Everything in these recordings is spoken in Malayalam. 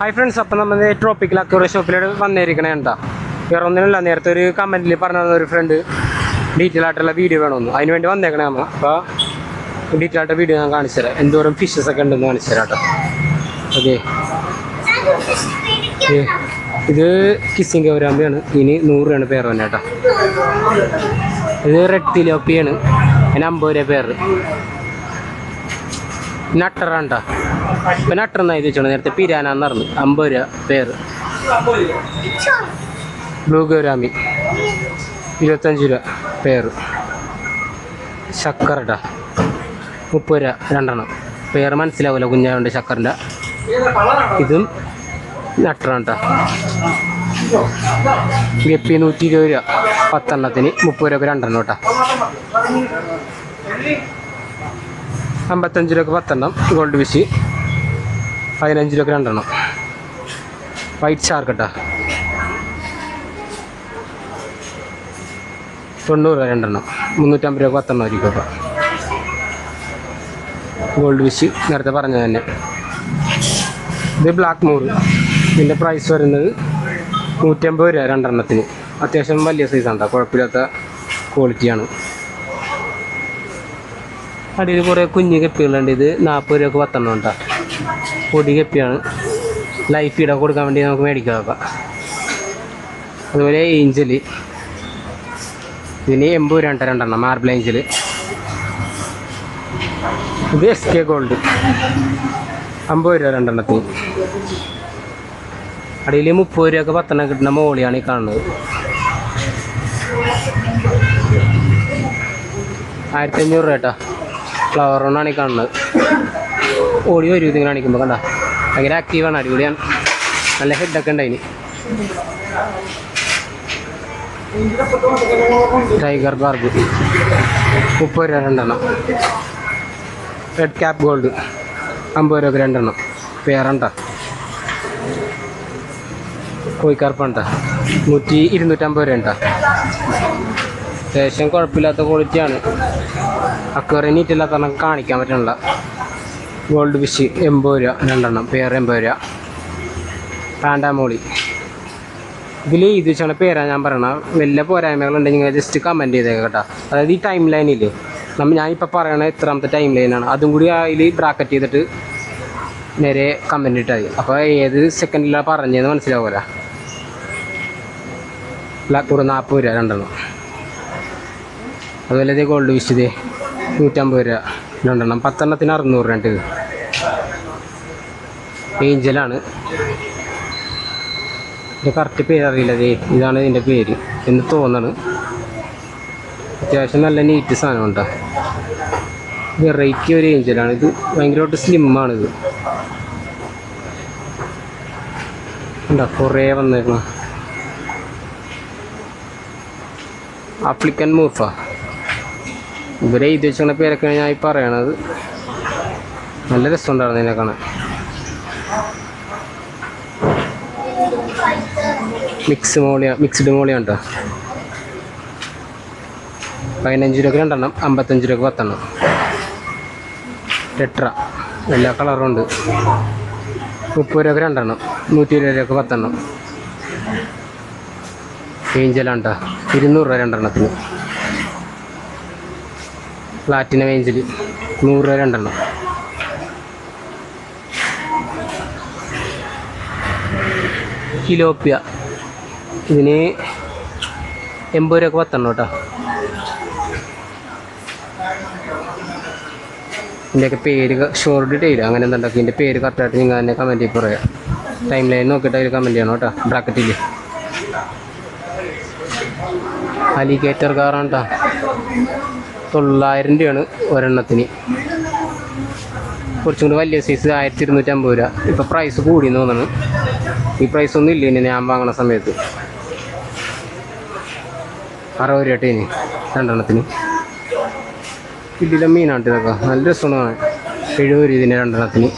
ഹായ് ഫ്രണ്ട്സ് അപ്പം നമ്മൾ ട്രോപ്പിക്കൽ അക്യൂറിയ ഷോപ്പിലൂടെ വന്നിരിക്കണേ എന്താ വേറെ ഒന്നിനല്ല നേരത്തെ ഒരു കമന്റിൽ പറഞ്ഞു ഒരു ഫ്രണ്ട് ഡീറ്റെയിൽ ആയിട്ടുള്ള വീഡിയോ വേണമെന്ന് അതിന് വേണ്ടി വന്നേക്കണേ നമ്മൾ അപ്പോൾ ഡീറ്റെയിൽ ആയിട്ട് വീഡിയോ ഞാൻ കാണിച്ചു തരാം. എന്തോരം ഫിഷസ് ഒക്കെ ഉണ്ടെന്ന് കാണിച്ചു തരാം കേട്ടോ. ഓക്കെ ഇത് കിസ്സിങ് ഗൗരാമ്പിയാണ് ഇനി നൂറ് രൂപയാണ് പേർ തന്നെ കേട്ടോ. ഇത് റെഡ് തിലോപ്പിയാണ് അതിന് അമ്പത് രൂപ പേര്. നട്ടറാണ്ട. ഇപ്പം നട്ടർ എന്നാ ഇത് നേരത്തെ പിരാനാന്ന് പറഞ്ഞു. അമ്പത് രൂപ പേര് ബ്ലൂഗോരാമി ഇരുപത്തഞ്ച് രൂപ പേര് ശക്കറട മുപ്പത് രൂപ രണ്ടെണ്ണം. പേര് മനസ്സിലാവില്ല കുഞ്ഞാണ്ട് ശക്കറിന്റെ ഇതും നട്ടറണ്ട. ഗപ്പി നൂറ്റി ഇരുപത് രൂപ. പത്തെണ്ണത്തിന് മുപ്പത് രൂപ രണ്ടെണ്ണം കേട്ടോ. അമ്പത്തഞ്ച് രൂപക്ക് പത്തെണ്ണം ഗോൾഡ് ഫിഷ് പതിനഞ്ച് രൂപക്ക് രണ്ടെണ്ണം. വൈറ്റ് ഷാർക്ക് കേട്ടോ തൊണ്ണൂറ് രൂപ രണ്ടെണ്ണം. മുന്നൂറ്റമ്പത് രൂപ പത്തെണ്ണം ആയിരിക്കും അപ്പോൾ ഗോൾഡ് ഫിഷ് നേരത്തെ പറഞ്ഞത് തന്നെ. ഇത് ബ്ലാക്ക് മൂറ് ഇതിന്റെ പ്രൈസ് വരുന്നത് നൂറ്റമ്പത് രൂപ രണ്ടെണ്ണത്തിന്. അത്യാവശ്യം വലിയ സൈസാണ് കുഴപ്പമില്ലാത്ത ക്വാളിറ്റിയാണ് അടിയിൽ കുറേ കുഞ്ഞ് കെപ്പികളുണ്ട്. ഇത് നാൽപ്പത് രൂപക്ക് പത്തെണ്ണം ഉണ്ടാ? പൊടി കെപ്പിയാണ്. ലൈഫ് ഇട കൊടുക്കാൻ വേണ്ടി നമുക്ക് മേടിക്കാം നോക്കാം. അതുപോലെ ഏഞ്ചൽ ഇതിന് എൺപത് രൂപ രണ്ടെണ്ണം. മാർബിൾ ഏഞ്ചൽ ഇത് എസ് കെ ഗോൾഡ് അമ്പത് രൂപ രണ്ടെണ്ണത്തിന്. അടിയിൽ മുപ്പത് രൂപയൊക്കെ പത്തെണ്ണം കിട്ടുന്ന മോളിയാണ് ഈ കാണുന്നത്. ആയിരത്തി അഞ്ഞൂറ് രൂപ കേട്ടോ. ഫ്ലവർ കൊണ്ടാണ് ഈ കാണുന്നത്. ഓടി വരും ഇതിങ്ങനെ കാണിക്കുമ്പോൾ കണ്ട? ഭയങ്കര ആക്റ്റീവാണ് അടിപൊളിയാണ്. നല്ല ഹെഡൊക്കെ ഉണ്ട് അതിന് ടൈഗർ ബാർബ് മുപ്പത് രൂപ രണ്ടെണ്ണം. റെഡ് ക്യാപ് ഗോൾഡ് അമ്പത് രൂപ രണ്ടെണ്ണം. പേരണ്ട കോഴിക്കാർപ്പണ്ട നൂറ്റി ഇരുന്നൂറ്റമ്പത് രൂപ ഉണ്ട? അത്യാവശ്യം കുഴപ്പമില്ലാത്ത ക്വാളിറ്റിയാണ് അക്വറി നീറ്റില്ലാത്ത നമുക്ക് കാണിക്കാൻ പറ്റണില്ല ഗോൾഡ് ഫിഷ് എൺപത് രൂപ രണ്ടെണ്ണം. പേര് എൺപത് രൂപ. പാൻഡാമോളി ഇതിൽ ഇത് വെച്ചാണ് പേരാ ഞാൻ പറയണ വലിയ പോരായ്മകളുണ്ടെങ്കിൽ നിങ്ങൾ ജസ്റ്റ് കമന്റ് ചെയ്തേക്കാം കേട്ടോ. അതായത് ഈ ടൈം ലൈനിൽ നമ്മൾ ഞാനിപ്പോൾ പറയണ എത്രാമത്തെ ടൈം ലൈനാണ് അതും കൂടി അതിൽ ബ്രാക്കറ്റ് ചെയ്തിട്ട് നേരെ കമന്റ് ഇട്ടാൽ മതി അപ്പോൾ ഏത് സെക്കൻഡിലാണ് പറഞ്ഞതെന്ന് മനസ്സിലാവില്ല ബ്ലാക്ക് കൂടെ നാൽപ്പത് രൂപ രണ്ടെണ്ണം. അതുപോലെ ഗോൾഡ് ഇതേ. നൂറ്റമ്പത് രൂപ. രണ്ടെണ്ണം. പത്തെണ്ണത്തിന് അറുന്നൂറ് ഇത്. ഏഞ്ചലാണ്. ഇതിന്റെ കറക്റ്റ് പേര് അറിയില്ല ദേ. ഇതാണ് ഇതിന്റെ പേര്. എന്ന് തോന്നണ്. അത്യാവശ്യം നല്ല നീറ്റ് സാധനം ഉണ്ടോ? വെറൈറ്റി ഒരു ഏഞ്ചലാണ് ഇത് ഭയങ്കരമായിട്ട് സ്ലിമ്മാണ് ഇത്. ഉണ്ടോ കുറേ വന്നേക്കണം. ആഫ്രിക്കൻ മൂഫ ഇവരെ ഇത് വെച്ചുള്ള പേരൊക്കെയാണ് ഞാൻ ഈ പറയണത്. നല്ല രസമുണ്ടായിരുന്നു ഇതിനെ കാണാൻ. മിക്സ് മോളിയ മിക്സ്ഡ് മോളിയാണ് കേട്ടോ പതിനഞ്ച് രൂപക്ക് രണ്ടെണ്ണം അമ്പത്തഞ്ച് രൂപക്ക് പത്തെണ്ണം. ടെട്ര എല്ലാ കളറും ഉണ്ട്. മുപ്പത് രൂപക്ക് രണ്ടെണ്ണം നൂറ്റി ഇരുപത് രൂപക്ക് പത്തെണ്ണം. ഏഞ്ചലാണ്ട ഇരുന്നൂറ് രൂപ രണ്ടെണ്ണത്തിന്. പ്ലാറ്റിനം വേഞ്ചിൽ നൂറ് രൂപ രണ്ടെണ്ണം. കിലോപ്പിയ ഇതിന് എൺപത് രൂപ പത്തെണ്ണം കേട്ടോ. ഇതിന്റെയൊക്കെ പേര് ഷോർട്ട് ഡീറ്റെയിൽ അങ്ങനെ എന്തുണ്ടാക്കി ഇതിന്റെ പേര് കറക്റ്റായിട്ട് നിങ്ങൾ തന്നെ കമന്റ് ചെയ്ത് പറയാം. ടൈം ലൈൻ നോക്കിയിട്ട് അതിൽ കമന്റ് ചെയ്യണം കേട്ടോ ബ്രാക്കറ്റിൽ അലിഗേറ്റർ കാറാണ് കേട്ടോ തൊള്ളായിരം രൂപയാണ് ഒരെണ്ണത്തിന്. കുറച്ചും കൂടി വലിയ സൈസ് ആയിരത്തി ഇരുന്നൂറ്റമ്പത് രൂപ. ഇപ്പോൾ പ്രൈസ് കൂടിയെന്ന് തോന്നുന്നു. ഈ പ്രൈസ് ഒന്നും ഇല്ല ഇനി ഞാൻ വാങ്ങണ സമയത്ത്. അറുപത് രൂപ ഇനി രണ്ടെണ്ണത്തിന്. കില്ലിലെ മീനാണ് ഇതൊക്കെ. നല്ല രസമാണ്. എഴുപത് രൂപ ഇതിന് രണ്ടെണ്ണത്തിന്.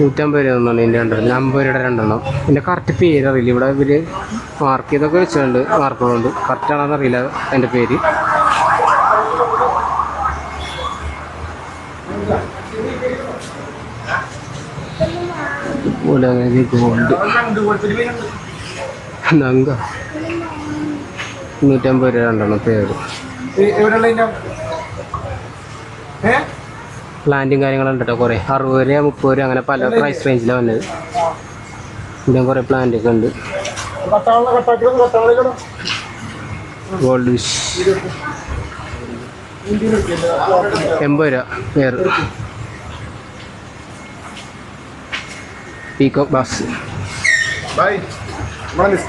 നൂറ്റമ്പത് രൂപ തന്നാണ് ഇതിന്റെ രണ്ടെണ്ണം. അമ്പത് രൂപയുടെ രണ്ടെണ്ണം. ഇതിന്റെ കറക്റ്റ് പേര് അറിയില്ല ഇവിടെ ഇവർ മാർക്ക് ചെയ്തൊക്കെ വെച്ചിട്ടുണ്ട്. മാർക്കുകളുണ്ട് കറക്റ്റ് ആണെന്ന് അറിയില്ല അതിന്റെ പേര്. ഗോൾഡ് നങ്ക. നൂറ്റമ്പത് രൂപ രണ്ടെണ്ണം പേര്. എവിടെയുള്ള ഏ? പ്ലാന്റും കാര്യങ്ങളും ഉണ്ട് കേട്ടോ കുറേ. അറുപത് രൂപ മുപ്പത് രൂപ അങ്ങനെ പല പ്രൈസ് റേഞ്ചിലാണ് വന്നത്. കുറേ പ്ലാന്റ് ഒക്കെ ഉണ്ട്. ഗോൾഡ് ഫിഷ് എൺപത് രൂപ വേറെ പീകോ ബാസ്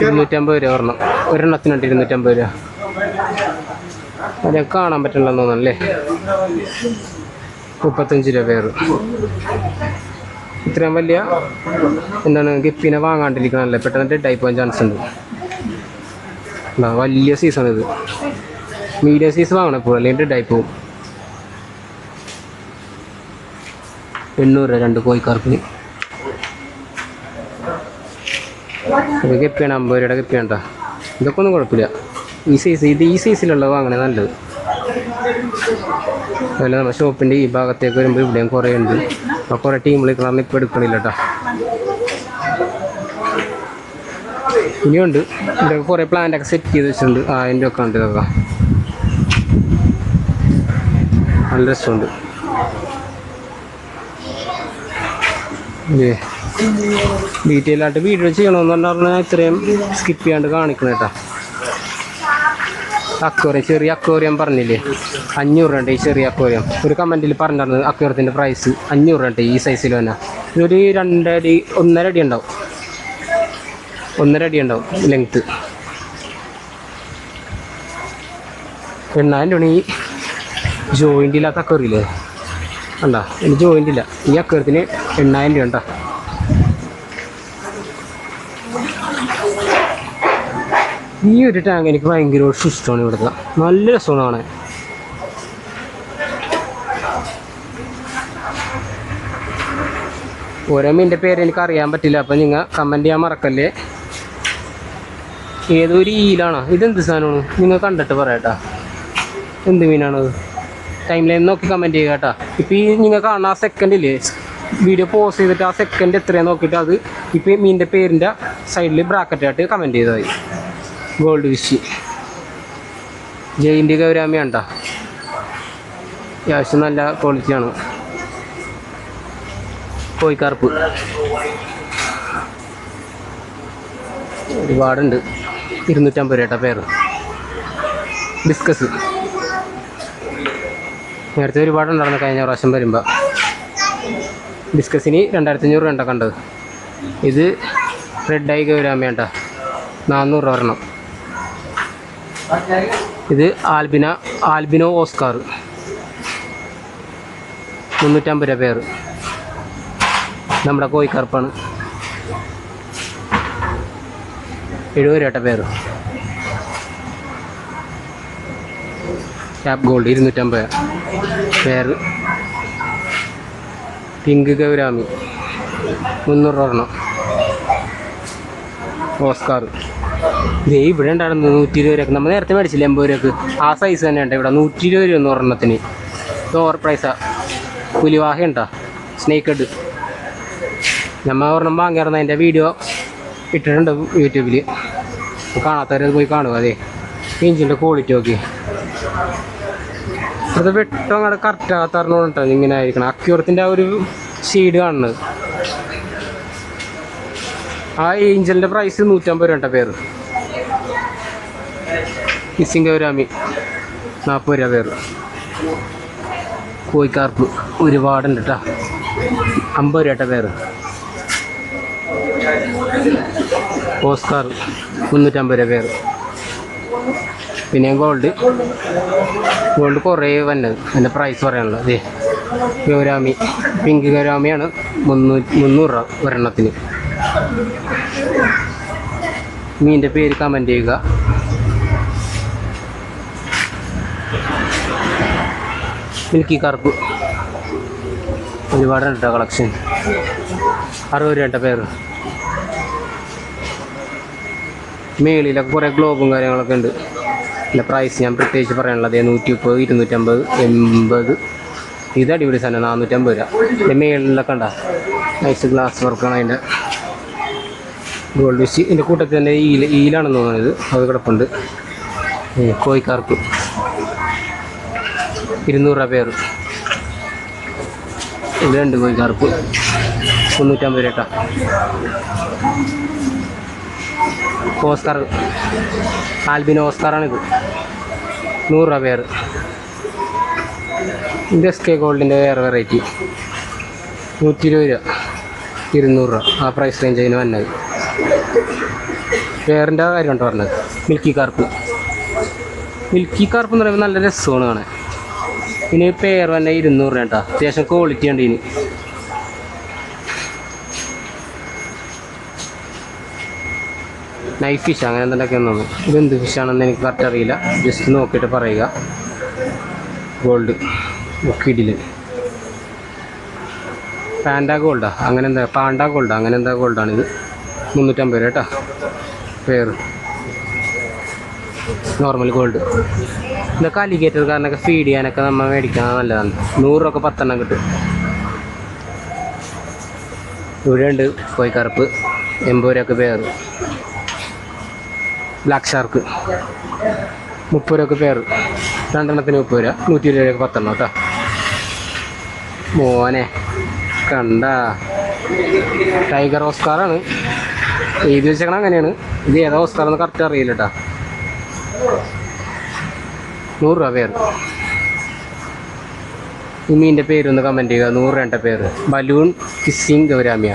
ഇരുന്നൂറ്റമ്പത് രൂപ ഒരെണ്ണം. ഒരെണ്ണത്തിനുണ്ട് ഇരുന്നൂറ്റമ്പത് രൂപ. അതൊക്കെ കാണാൻ പറ്റില്ലെന്ന് തോന്നുന്നല്ലേ മുപ്പത്തഞ്ച് രൂപ പേര് ഇത്രയും വലിയ എന്താണ് ഗപ്പിനെ വാങ്ങാണ്ടിരിക്കണല്ലേ? പെട്ടെന്ന് ഡെഡായി പോകാൻ ചാൻസ് ഉണ്ട്. വലിയ സീസൺ ഇത്. മീഡിയം സൈസ് വാങ്ങണം ഇപ്പോൾ അല്ലെങ്കിൽ ഡെഡായി പോകും. എണ്ണൂറ് രൂപ രണ്ട് കോഴിക്കാർക്കിന്. ഇത് ഗപ്പിയാണ് അമ്പത് രൂപയുടെ ഗപ്പിയാണ്ട ഇതൊക്കെ ഒന്നും കുഴപ്പമില്ല. ഈ സൈസ് ഇത് ഈ സൈസിലുള്ളത് വാങ്ങണേ നല്ലത്. അതുപോലെ നമ്മുടെ ഷോപ്പിന്റെ ഈ ഭാഗത്തേക്ക് വരുമ്പോൾ ഇവിടെയും കുറേ ഉണ്ട് അപ്പോൾ കുറേ ടീമുകളിൽ കളർന്ന് ഇപ്പോൾ എടുക്കണില്ല കേട്ടോ ഇനിയുണ്ട്. ഇവിടെ കുറേ പ്ലാന്റൊക്കെ സെറ്റ് ചെയ്ത് വെച്ചിട്ടുണ്ട്. ആ അതിന്റെ ഒക്കെ ഉണ്ട് ഇതൊക്കെ. നല്ല രസമുണ്ട്. ഡീറ്റെയിൽ ആയിട്ട് വീഡിയോ ചെയ്യണമെന്ന് പറഞ്ഞാൽ ഇത്രയും സ്കിപ്പ് ചെയ്യാണ്ട് കാണിക്കണം കേട്ടോ അക്വേറിയം ചെറിയ അക്വേറിയം പറഞ്ഞില്ലേ? അഞ്ഞൂറ് രൂപ ഈ ചെറിയ അക്വേറിയം. ഒരു കമന്റിൽ പറഞ്ഞിരുന്നു അക്വേറിയത്തിന്റെ പ്രൈസ് അഞ്ഞൂറ് രൂപ ഈ സൈസിൽ തന്നെ. ഇതൊരു രണ്ടടി ഒന്നര അടി ഉണ്ടാവും. ഒന്നര അടി ഉണ്ടാവും ലെങ്ത്ത് എണ്ണായിരം രൂപ ഈ ജോയിന്റ് ഇല്ലാത്ത അക്വേറിയില്ലേ? കണ്ടോ? ഇനി ജോയിന്റ് ഇല്ല. ഈ അക്വേറിയത്തിന് എണ്ണായിരം രൂപ ഉണ്ടോ. ഈ ഒരു ടാങ്ക് എനിക്ക് ഭയങ്കര ഇഷ്ടമാണ് ഇവിടുത്തെ. നല്ല രസമാണ്. കാണാൻ ഓരോ മീന്റെ പേര് എനിക്ക് അറിയാൻ പറ്റില്ല. അപ്പം നിങ്ങൾ കമന്റ് ചെയ്യാൻ മറക്കല്ലേ? ഏതൊരു ഈലാണോ? ഇതെന്ത് സാധനമാണ്? നിങ്ങൾ കണ്ടിട്ട് പറയാട്ടാ. എന്ത് മീനാണത് ടൈം ലൈൻ നോക്കി കമന്റ് ചെയ്യുക കേട്ടോ. ഇപ്പോൾ ഈ നിങ്ങൾ കാണുന്ന ആ സെക്കൻഡില്ലേ വീഡിയോ പോസ് ചെയ്തിട്ട് ആ സെക്കൻഡ് എത്രയാണ് നോക്കിയിട്ട് അത് ഇപ്പോൾ മീന്റെ പേരിന്റെ സൈഡിൽ ബ്രാക്കറ്റായിട്ട് കമന്റ് ചെയ്താൽ ഗോൾഡ് വിഷ് ജയിന്റെ ഗൗരാമിയാണ് കേട്ടോ അത്യാവശ്യം നല്ല ക്വാളിറ്റിയാണ് കോഴിക്കാർപ്പ്. ഒരുപാടുണ്ട്. ഇരുന്നൂറ്റമ്പത് രൂപ പേര് ഡിസ്കസ് നേരത്തെ ഒരുപാടുണ്ടായിരുന്നു കഴിഞ്ഞ പ്രാവശ്യം വരുമ്പോൾ ഡിസ്കസിന് രണ്ടായിരത്തി അഞ്ഞൂറ് രൂപ കണ്ടത്. ഇത് റെഡ് ആയി ഗൗരാമയാണ് കേട്ടോ രൂപ ഒരെണ്ണം ഇത് ആൽബിന ആൽബിനോ ഓസ്കാർ. മുന്നൂറ്റമ്പത് രൂപ പേര് നമ്മുടെ കോഴിക്കറുപ്പാണ്. എഴുപത് രൂപ പേര് ക്യാപ് ഗോൾഡ് ഇരുന്നൂറ്റമ്പത് പേര് പിങ്ക് ഗൗരാമി. മുന്നൂറ് ഒരെണ്ണം. ഓസ്കാർ. ദേ ഇവിടെ ഉണ്ടായിരുന്നു നൂറ്റി ഇരുപത് രൂപ നമ്മൾ നേരത്തെ മേടിച്ചില്ല എൺപത് രൂപക്ക്? ആ സൈസ് തന്നെ ഉണ്ട് ഇവിടെ. നൂറ്റി ഇരുപത് രൂപ ഒരെണ്ണത്തിന്. ഇത് ഓവർ പ്രൈസാ പുലിവാഹ ഉണ്ടാ സ്നേക്ക് ഹെഡ് നമ്മൾ ഒരെണ്ണം വാങ്ങിയിരുന്ന അതിന്റെ വീഡിയോ ഇട്ടിട്ടുണ്ട് യൂട്യൂബിൽ കാണാത്തവരത് പോയി കാണുക അതെ ഇഞ്ചിന്റെ ക്വാളിറ്റി നോക്കി. അത് വെട്ടം അങ്ങോട്ട് കറക്റ്റ് ആകാത്തറിനോട്ടോ ഇങ്ങനെ ആയിരിക്കണം. അക്യൂറത്തിന്റെ ആ ഒരു ഷീഡ് കാണുന്നത്. ആ ഏഞ്ചലിന്റെ പ്രൈസ് നൂറ്റമ്പത് രൂപ പേര് മിസ്സിംഗ് ഗൗരാമി നാൽപ്പത് രൂപ പേര് കോഴിക്കാർപ്പ് ഒരുപാടുണ്ട് കേട്ടോ അമ്പത് രൂപ പേര് ഓസ്കാർ മുന്നൂറ്റമ്പത് രൂപ പേര് പിന്നെ ഗോൾഡ് ഗോൾഡ് കുറേ വന്നത് അതിന്റെ പ്രൈസ് പറയാനുള്ളത്. അതെ ഗൗരാമി. പിങ്ക് ഗൗരാമിയാണ് മുന്നൂറ്റി മുന്നൂറ് രൂപ ഒരെണ്ണത്തിന്. മീന്റെ പേര് കമന്റ് ചെയ്യുക. മിൽക്കി കറുപ്പ്. ഒരുപാടുണ്ട് കേട്ടോ കളക്ഷൻ അറുപത് രൂപ പേര് മേളിലൊക്കെ കുറേ ഗ്ലോബും കാര്യങ്ങളൊക്കെ ഉണ്ട്. പിന്നെ പ്രൈസ് ഞാൻ പ്രത്യേകിച്ച് പറയാനുള്ളത് നൂറ്റി മുപ്പത് ഇരുന്നൂറ്റമ്പത് എൺപത്. ഇത് അടിപൊളി സാധനം നാനൂറ്റമ്പത് രൂപ. മേളിലൊക്കെ ഉണ്ടാ? നൈസ് ഗ്ലാസ് വർക്കാണ് അതിന്റെ ഗോൾഡ് ഫിഷ് ഇതിന്റെ കൂട്ടത്തിൽ തന്നെ ഈല ഈലാണെന്ന് തോന്നുന്നത്. അത് കിടപ്പുണ്ട്. കോഴിക്കാർക്ക്. ഇരുന്നൂറ് രൂപ പേര് ഇത് രണ്ട് കോഴിക്കാർക്ക്. മുന്നൂറ്റമ്പത് രൂപ ഓസ്കാർ. ആൽബിനോ ഓസ്കാറാണിത്. നൂറ് രൂപ പേര് ഇത് എസ് കെ ഗോൾഡിന്റെ വേറെ വെറൈറ്റി. നൂറ്റി ഇരുപത് രൂപ. ഇരുന്നൂറ് രൂപ. ആ പ്രൈസ് റേഞ്ച് അതിന് വന്നത്. പേരിന്റെ കാര്യമുണ്ട് പറഞ്ഞത്? മിൽക്കി കാർപ്പ് മിൽക്കി കാർപ്പ് എന്ന് പറയുമ്പോൾ നല്ല രസമാണ് കാണാൻ. ഇനി പേർ തന്നെ ഇരുന്നൂറ് രൂപ കേട്ടോ അത്യാവശ്യം ക്വാളിറ്റി ഉണ്ട് ഇനി നൈഫ് ഫിഷ് അങ്ങനെ എന്തൊക്കെ ഒന്നും ഇത് എന്ത് ഫിഷാണെന്ന് എനിക്ക് കറക്റ്റ് അറിയില്ല. ജസ്റ്റ് നോക്കിയിട്ട് പറയുക. ഗോൾഡ് കിഡിൽ പാൻഡ ഗോൾഡാ അങ്ങനെ എന്താ? പാണ്ട ഗോൾഡാ അങ്ങനെ എന്താ ഗോൾഡാണിത് മുന്നൂറ്റമ്പത് രൂപ കേട്ടോ. പേര് നോർമൽ ഗോൾഡ് ഇതൊക്കെ അലിഗേറ്റർ കാരനൊക്കെ ഫീഡ് ചെയ്യാനൊക്കെ നമ്മൾ മേടിക്കാൻ നല്ലതാണ്. നൂറൊക്കെ രൂപ പത്തെണ്ണം കിട്ടും. ഇവിടെ ഉണ്ട് കോഴിക്കറുപ്പ് എൺപൂരൊക്കെ പേർ ബ്ലാക്ക് ഷാർക്ക് മുപ്പത് രൂപയ്ക്ക് പേർ രണ്ടെണ്ണത്തിന് മുപ്പത് രൂപ നൂറ്റി ഇരുപത് രൂപ പത്തെണ്ണം കേട്ടോ. മോനെ കണ്ട. ടൈഗർ ഓസ്കാറാണ് എഴുതി വെച്ചേക്കണം അങ്ങനെയാണ്. ഇത് ഏതാ സ്ഥലം കറക്റ്റ് അറിയില്ല കേട്ടോ നൂറ് രൂപ പേര് ഉമ്മീന്റെ പേരൊന്ന് കമന്റ് ചെയ്യുക. നൂറ് രൂപ പേര്. ബലൂൺ കിസ്സിങ് ഗൗരാമിയ.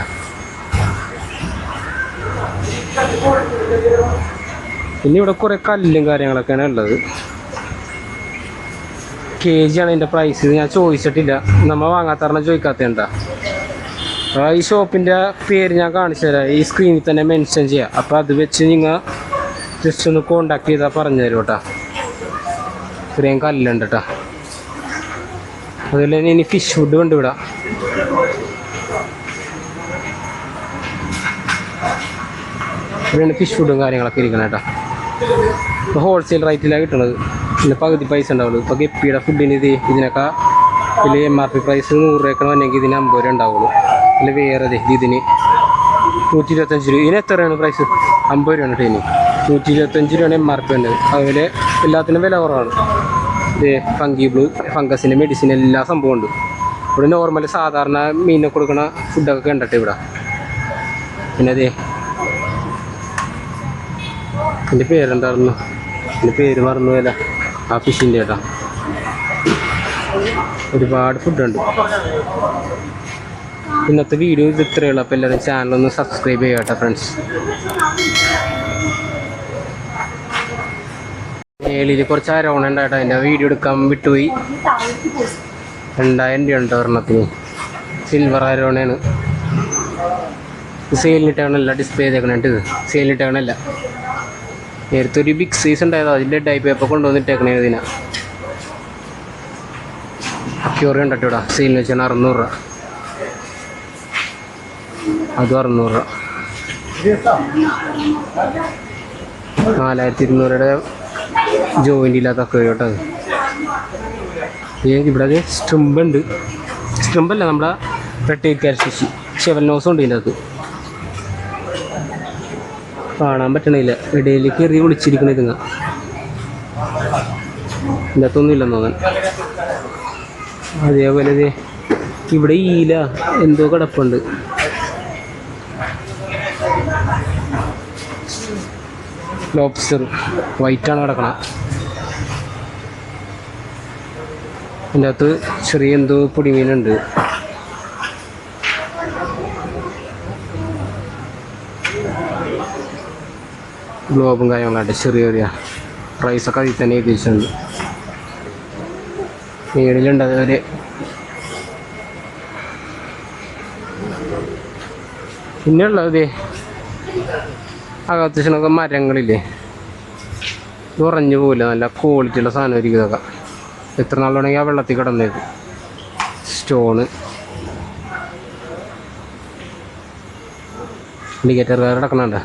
പിന്നെ ഇവിടെ കുറേ കല്ലും കാര്യങ്ങളൊക്കെയാണ് ഉള്ളത്. കെ ആണ് ഇതിന്റെ പ്രൈസ് ഞാൻ ചോദിച്ചിട്ടില്ല. നമ്മൾ വാങ്ങാത്തറിനെ ചോദിക്കാത്ത ഈ ഷോപ്പിന്റെ പേര് ഞാൻ കാണിച്ചു തരാം. ഈ സ്ക്രീനിൽ തന്നെ മെൻഷൻ ചെയ്യാം. അപ്പോൾ അത് വെച്ച് നിങ്ങൾ ജസ്റ്റ് ഒന്ന് കോണ്ടാക്ട് ചെയ്താൽ പറഞ്ഞു തരും കേട്ടോ ഇത്രയും കല്ലുണ്ട് കേട്ടോ അതുപോലെ തന്നെ ഇനി ഫിഷ് ഫുഡ് ഉണ്ട് ഇവിടെ ഇവിടെയാണ് ഫിഷ് ഫുഡും കാര്യങ്ങളൊക്കെ ഇരിക്കണം കേട്ടോ ഇപ്പോൾ ഹോൾസെയിൽ റേറ്റിലാണ് കിട്ടുന്നത് പിന്നെ പകുതി പൈസ ഉണ്ടാവുള്ളൂ. ഇപ്പോൾ ഗപ്പിയുടെ ഫുഡിന് ഇത് ഇതിനൊക്കെ ഇതിൽ എം ആർ പി പ്രൈസ് നൂറ് രൂപയൊക്കെ വന്നെങ്കിൽ ഇതിന് അമ്പത് രൂപ ഉണ്ടാവുള്ളൂ. അല്ല വേറെ ഇതിന് നൂറ്റി ഇരുപത്തഞ്ച് രൂപ. ഇതിന് എത്രയാണ് പ്രൈസ് അമ്പത് രൂപയാണ് കേട്ടോ ഇതിന്. നൂറ്റി ഇരുപത്തഞ്ച് രൂപയാണ് എം ആർ പി ഉണ്ട് അതുപോലെ എല്ലാത്തിനും വില കുറവാണ്. ഫംഗി ബ്ലൂ ഫംഗസിന്റെ മെഡിസിൻ എല്ലാ സംഭവം ഉണ്ട്. ഇവിടെ നോർമൽ സാധാരണ മീനിനെ കൊടുക്കുന്ന ഫുഡൊക്കെ കണ്ടിട്ട് ഇവിടെ. പിന്നെ അതെ എന്റെ പേരെന്തായിരുന്നു? എന്റെ പേര് മറന്നു അല്ല ആ ഫിഷിന്റെ ഏട്ടാ. ഒരുപാട് ഫുഡുണ്ട് ഇന്നത്തെ വീഡിയോ ഇത് ഇത്രയേ ഉള്ളൂ. അപ്പോൾ എല്ലാവരും ചാനലൊന്ന് സബ്സ്ക്രൈബ് ചെയ്യുക കേട്ടോ ഫ്രണ്ട്സ് മേളിൽ കുറച്ച് അരോണ ഉണ്ടായിട്ടോ. എന്റെ വീഡിയോ എടുക്കാൻ വിട്ടുപോയി. രണ്ടായിരം രൂപ ഉണ്ട് ഒരെണ്ണത്തിന്. സിൽവർ അരോണയാണ് സെയിലിട്ടാണല്ല ഡിസ്പ്ലേ ചെയ്തേക്കണേട്ട് സെയിലിട്ടാണല്ല നേരത്തെ ഒരു ബിഗ് സൈസ് ഉണ്ടായതോ. അതിന്റെ ടൈപ്പ് പേപ്പർ കൊണ്ടുവന്നിട്ടേക്കണേ ഇതിനാ. ക്യൂറി ഉണ്ടോ ഇവിടെ സെയിലിന് വെച്ചാൽ അറുന്നൂറ് രൂപ. അതും അറുന്നൂറ് രൂപ. നാലായിരത്തി ഇരുന്നൂറുടെ ജോയിന്റ് ഇല്ലാത്ത കേട്ടോ അത്. ഇവിടെ അത് സ്റ്റുമ്പല്ല നമ്മുടെ റെഡ് കാൽഫിഷ് ഷെവൽ നോസും ഉണ്ട് അകത്ത്. കാണാൻ പറ്റണില്ല. ഇടയിലേക്ക് എറിയ വിളിച്ചിരിക്കണ ഇതുങ്ങ. ഇതിനകത്തൊന്നും ഇല്ലെന്ന് തോന്നാൻ അതേപോലെ ഇവിടെ ഈല എന്തോ കിടപ്പുണ്ട്. ലോബ്സ്റ്റർ വൈറ്റാണ് കിടക്കണം അതിന്റെ അകത്ത് ചെറിയ എന്തോ പൊടിമീനുണ്ട്. ഗ്ലോബും കാര്യങ്ങളായിട്ട് ചെറിയ ചെറിയ പ്രൈസൊക്കെ അതിൽ തന്നെ എഴുതിയിട്ടുണ്ട്. മേളിലുണ്ട് അതുവരെ പിന്നെ ഉള്ളത് അകത്തുശനൊക്കെ മരങ്ങളില്ലേ? ഉറഞ്ഞു പോകില്ല നല്ല ക്വാളിറ്റിയുള്ള സാധനമായിരിക്കും ഇതൊക്കെ. എത്ര നാളുണ്ടെങ്കിൽ ആ വെള്ളത്തിൽ കിടന്നേക്കും. സ്റ്റോണ് ഇൻഡിക്കേറ്റർ വേറെ കിടക്കണുണ്ട്